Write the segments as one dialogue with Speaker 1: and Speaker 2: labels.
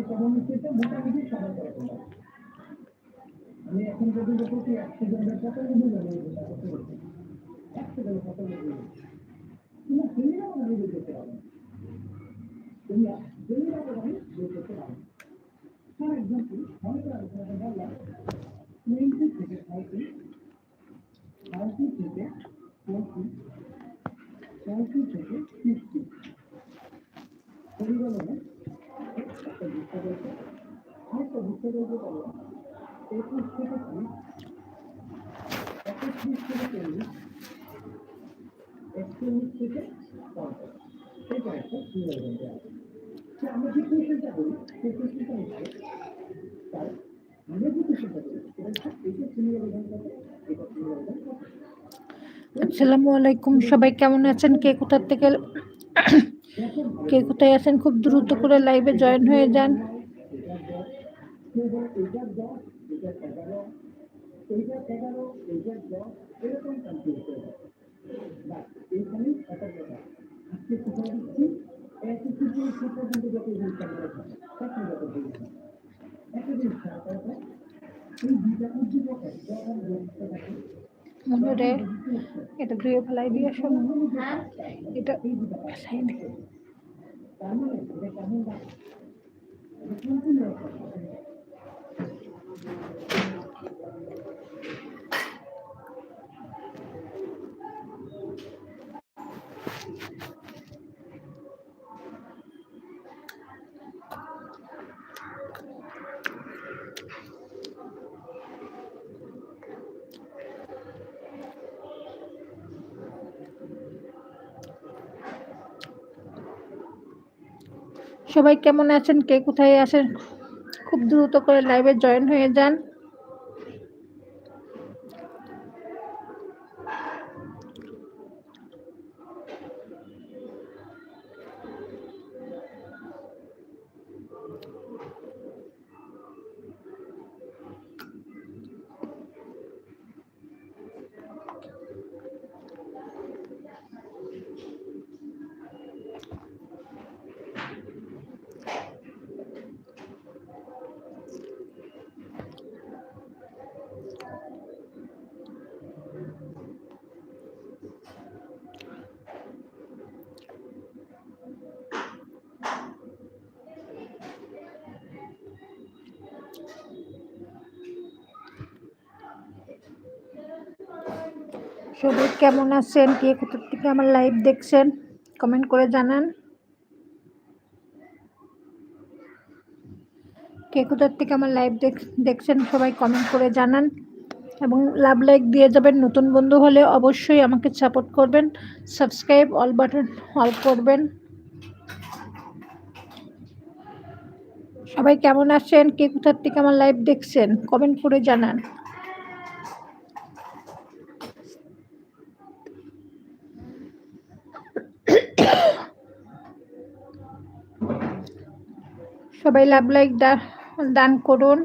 Speaker 1: এই আমি এখন প্রতি একশো জনের মিলিয়ন করতে একশো জনের কত মিলিয়ন কিন্তু সেমিনার আমি করতে পারব সেমিনার সেমিনার আমি বের করতে পারব ফর এক্সাম্পল পরিগণনে
Speaker 2: আসসালামু আলাইকুম। সবাই কেমন আছেন? কে কোথার থেকে? কে কোথায় আছেন? খুব দ্রুত করে লাইভে জয়েন হয়ে যান।
Speaker 1: দুইটা উদ্দীপকের যখন বলতে থাকে
Speaker 2: মনে এটা ধুয়ে ফেলাই দিয়ে শোনো এটা ফেলাই দে। সবাই কেমন আছেন? কে কোথায় আছেন? খুব দ্রুত করে লাইভে জয়েন হয়ে যান। সবাই কেমন আছেন? কে কোথার থেকে আমার লাইভ দেখছেন? কমেন্ট করে জানান। কে কোথার থেকে আমার লাইভ দেখছেন সবাই কমেন্ট করে জানান। এবং লাভ লাইক দিয়ে যাবেন নতুন বন্ধু হলে অবশ্যই আমাকে সাপোর্ট করবেন। সাবস্ক্রাইব অল বাটন অল করবেন। সবাই কেমন আছেন? কে কোথার থেকে আমার লাইভ দেখছেন? কমেন্ট করে জানান। সবাই লাভ লাইক দান করুন।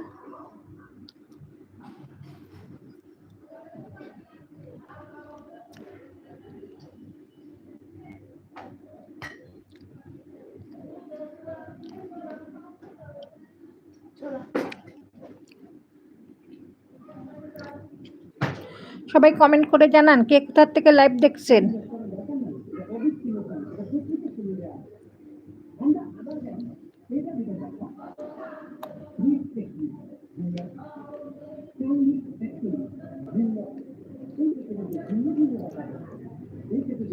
Speaker 2: সবাই কমেন্ট করে জানান কে কোথার থেকে লাইভ দেখছেন
Speaker 1: আমরা আবার জানি এটা দিকে দেখো রিক টেকনিক ভিন্ন টেকনিক টেকনিক ভিন্ন এই থেকে যে ভিন্ন ভিন্ন কথা এই থেকে যে ভিন্ন ভিন্ন কথা এটা কিন্তু এটা হচ্ছে অবিচ্ছিন্ন কীভাবে আছে বা প্রকৃত কোন কীভাবে আছে আর এটা কোন কীভাবে আছে যে প্রকৃত ভালো না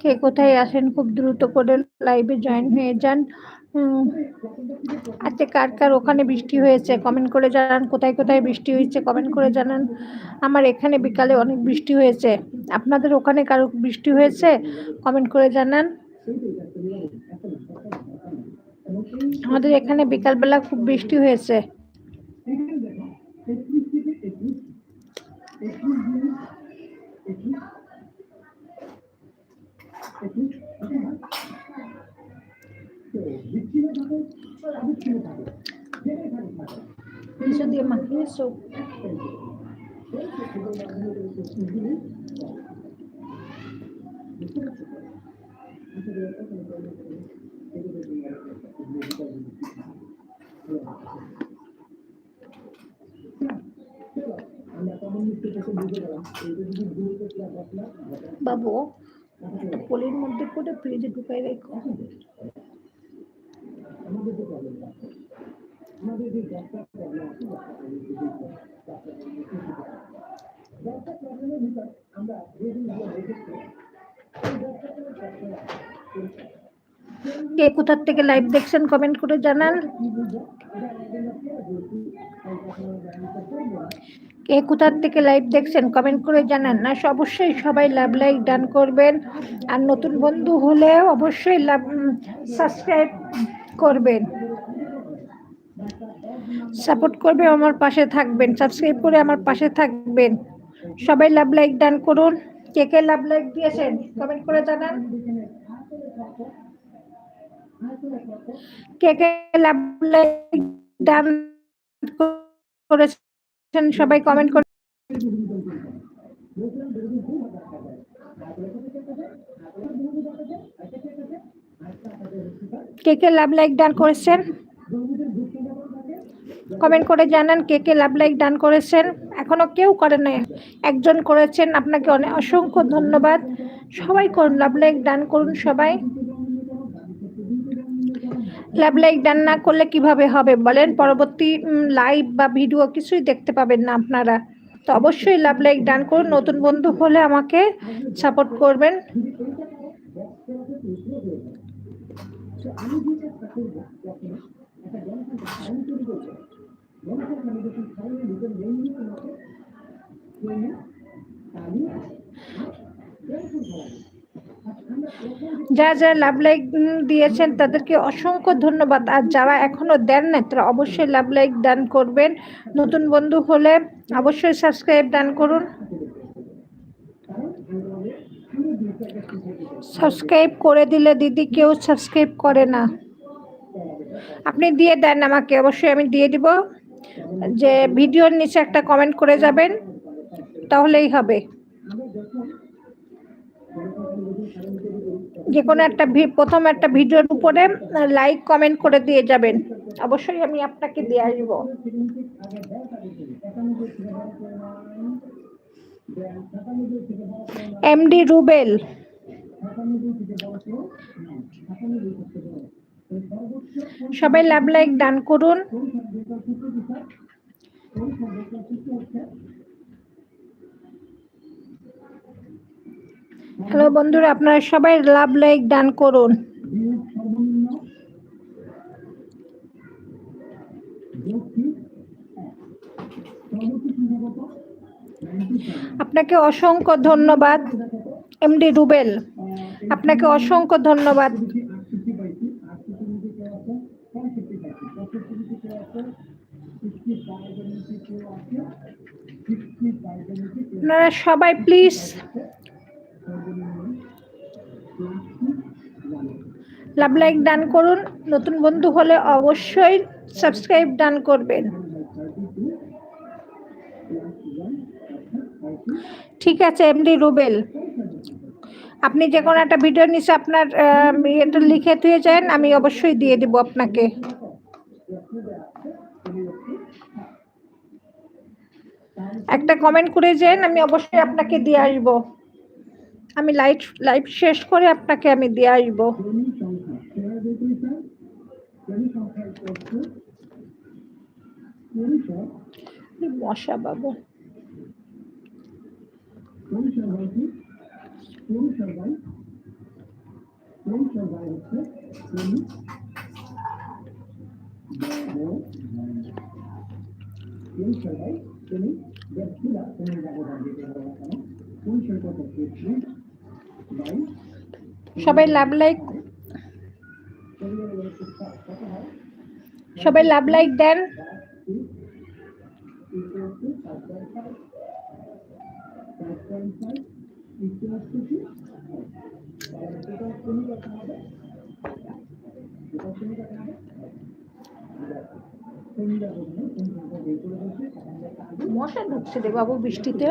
Speaker 1: কে
Speaker 2: কোথায় আসেন, খুব দ্রুত করে লাইভে জয়েন হয়ে যান। আজকে কার কার ওখানে বৃষ্টি হয়েছে কমেন্ট করে জানান, কোথায় কোথায় বৃষ্টি হয়েছে কমেন্ট করে জানান। আমার এখানে বিকালে অনেক বৃষ্টি হয়েছে। আপনাদের ওখানে কারও বৃষ্টি হয়েছে? কমেন্ট করে জানান।
Speaker 1: আমাদের এখানে বিকালবেলা খুব বৃষ্টি হয়েছে
Speaker 2: এখানে দেখো একত্রিশ থেকে একুশ একুশ দিন একুশ একুশ ওকে না তো বিচ্ছিন্ন থাকে অবিচ্ছিন্ন থাকে যেটাই থাকে থাকে
Speaker 1: কিছু দিয়ে মাখিয়ে সব বাবু একটা পলির মধ্যে করে ফ্রিজে ঢুকাই রেখো কে কোথার থেকে লাইভ দেখছেন কমেন্ট করে জানান। কে কোথার থেকে লাইভ দেখছেন? কমেন্ট করে জানান। না অবশ্যই সবাই লাভ লাইক ডান করবেন। আর নতুন বন্ধু হলে অবশ্যই লাভ সাবস্ক্রাইব করবেন। সাপোর্ট করবে, আমার পাশে থাকবেন। সাবস্ক্রাইব করে আমার পাশে থাকবেন। সবাই লাভ লাইক ডান করুন। কে কে লাভ লাইক দিয়েছেন? কমেন্ট করে জানান। কে কে লাভ লাইক ডান করেছেন সবাই কমেন্ট করে কে কে লাভ লাইক ডান করেছেন? কমেন্ট করে জানান কে কে লাভ লাইক ডান করেছেন। এখনও কেউ করে নাই। একজন করেছেন। আপনাকে অনেক অসংখ্য ধন্যবাদ। সবাই করুন লাভ লাইক ডান করুন সবাই। লাভ লাইক ডান না করলে কীভাবে হবে? বলেন, পরবর্তী লাইভ বা ভিডিও কিছুই দেখতে পাবেন না আপনারা। তো অবশ্যই লাভ লাইক ডান করুন। নতুন বন্ধু হলে আমাকে সাপোর্ট করবেন।
Speaker 2: যে কাজটা করব যখন একটা জনসংখ্যা ফাইল তৈরি করব জনসংখ্যা নির্বাচন ফাইলের ভিতরে মেনলি আমাকে ট্রেনিং তালিম জনসংখ্যা লাগে আমরা প্রথম
Speaker 1: যা যা লাভ লাইক দিয়েছেন তাদেরকে অসংখ্য ধন্যবাদ। আর যারা এখনও দেন না তারা অবশ্যই লাভ লাইক দান করবেন। নতুন বন্ধু হলে অবশ্যই সাবস্ক্রাইব দান করুন। সাবস্ক্রাইব করে দিলে দিদি কেউ সাবস্ক্রাইব করে না। আপনি দিয়ে দেন আমাকে, অবশ্যই আমি দিয়ে দিব। যে ভিডিওর নিচে একটা কমেন্ট করে যাবেন, তাহলেই হবে। যে কোনো একটা প্রথম একটা ভিডিওর উপরে লাইক কমেন্ট করে দিয়ে যাবেন। অবশ্যই আমি আপনাকে দিয়ে আসব। এমডি রুবেল সবাই লাভ লাইক দান করুন। হ্যালো বন্ধুরা, আপনারা সবাই লাভ লাইক দান করুন। আপনাকে অসংখ্য ধন্যবাদ, এমডি রুবেল। আপনাকে অসংখ্য ধন্যবাদ। আপনারা সবাই আটষট্টি লাভ লাইক দান করুন। নতুন বন্ধু হলে অবশ্যই সাবস্ক্রাইব দান করবেন। ঠিক আছে এমডি রুবেল। আপনি যে কোনো একটা ভিডিও নিচে আপনার ইয়েটা লিখে দিয়ে যান, আমি অবশ্যই দিয়ে দিব আপনাকে। একটা কমেন্ট করে যান, আমি অবশ্যই আপনাকে দিয়ে আসব। আমি লাইভ লাইভ শেষ করে আপনাকে আমি দিয়ে আসব। মশা বাবু সবাই লাভ লাইক সবাই লাভ লাইক দেন। মশা ঢুকছে রে বাবু বৃষ্টিতে।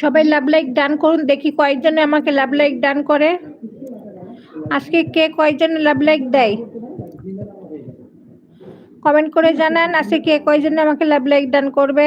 Speaker 1: সবাই লাভ লাইক ডান করুন, দেখি কয়েকজনে আমাকে লাভ লাইক ডান করে। আজকে কে কয়েকজনে লাভ লাইক দেয়? কমেন্ট করে জানান, আজকে কে কয়জনে আমাকে লাভ লাইক ডান করবে?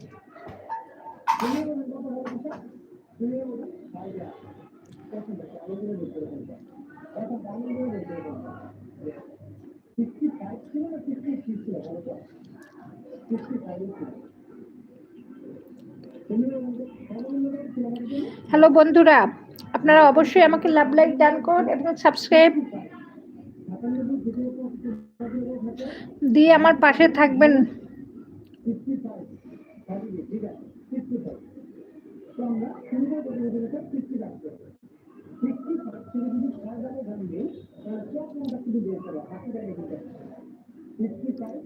Speaker 1: হ্যালো বন্ধুরা, আপনারা অবশ্যই আমাকে লাভ লাইক ডান করুন এবং
Speaker 2: সাবস্ক্রাইব দিয়ে আমার পাশে থাকবেন।
Speaker 1: ফিফটি ফাইভ তো আমরা শূন্য প্রতিযোগিতা ফিফটি রাখতে হবে ফিফটি ফাইভ সেটা যদি ছয় জায়গায় ভাঙবে তাহলে চোখ নাম্বার শুধু বের করা বাকি জায়গায় কিন্তু fifty five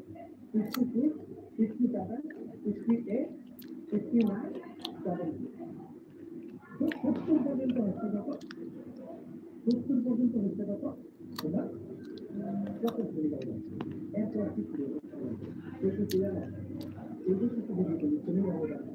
Speaker 1: fifty six fifty seven fifty eight fifty nine seventy তো সত্তর পর্যন্ত হচ্ছে কত সত্তর পর্যন্ত হচ্ছে কত সেটা পঁচাত্তর এরপর কি একুশ একুশ চলে যাবে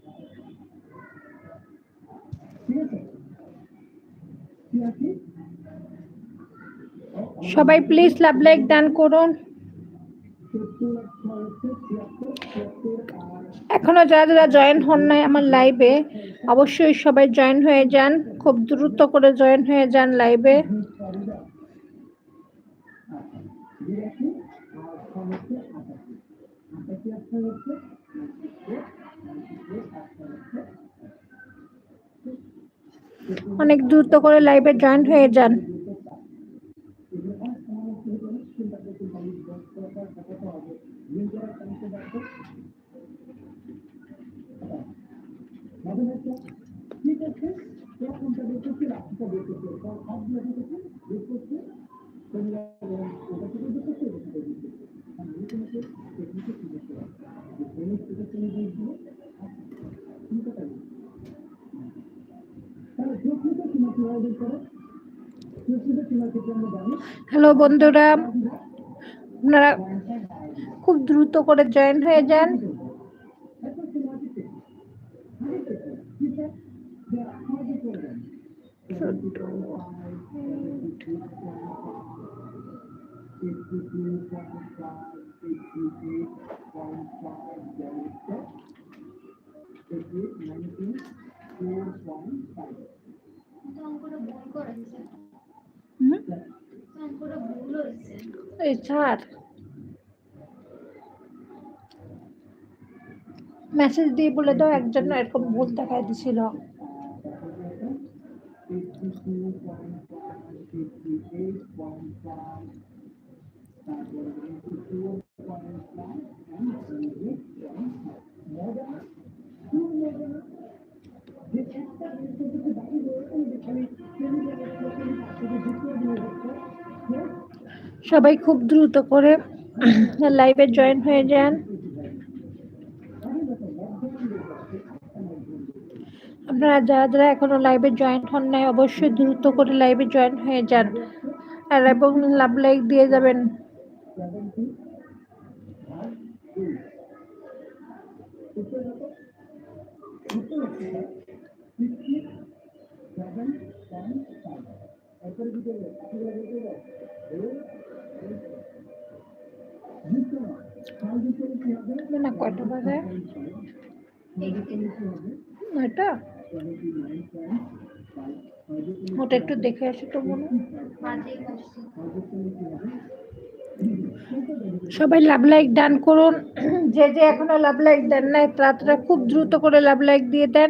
Speaker 1: সবাই প্লিজ লাভ লাইক ডান করুন। এখনও যারা যারা জয়েন হন নাই আমার লাইভে অবশ্যই সবাই জয়েন হয়ে যান। খুব দ্রুত করে জয়েন হয়ে যান লাইভে অনেক দ্রুত করে লাইভে জয়েন্ট হয়ে যান। হ্যালো বন্ধুরা আপনারা খুব দ্রুত করে জয়েন হয়ে যান।
Speaker 3: অঙ্কটা ভুল করেছে
Speaker 1: হুম?
Speaker 3: অঙ্কটা ভুল হয়েছে
Speaker 1: এই ছাড়। মেসেজ দিয়ে বলে দাও একজন এরকম ভুল দেখাই দিছিল। সবাই খুব দ্রুত করে লাইভে জয়েন হয়ে যান। আপনারা যারা যারা এখনও লাইভে জয়েন হন নাই, অবশ্যই দ্রুত করে লাইভে জয়েন হয়ে যান আর এবং লাভ লাইক দিয়ে যাবেন। না, কয়টা বাজে? নয়টা? ওটা একটু দেখে আসি তো মনে। সবাই লাভ লাইক ডান করুন। যে যে এখনও লাভ লাইক দেন নাই, তারা খুব দ্রুত করে লাভ লাইক দিয়ে দেন।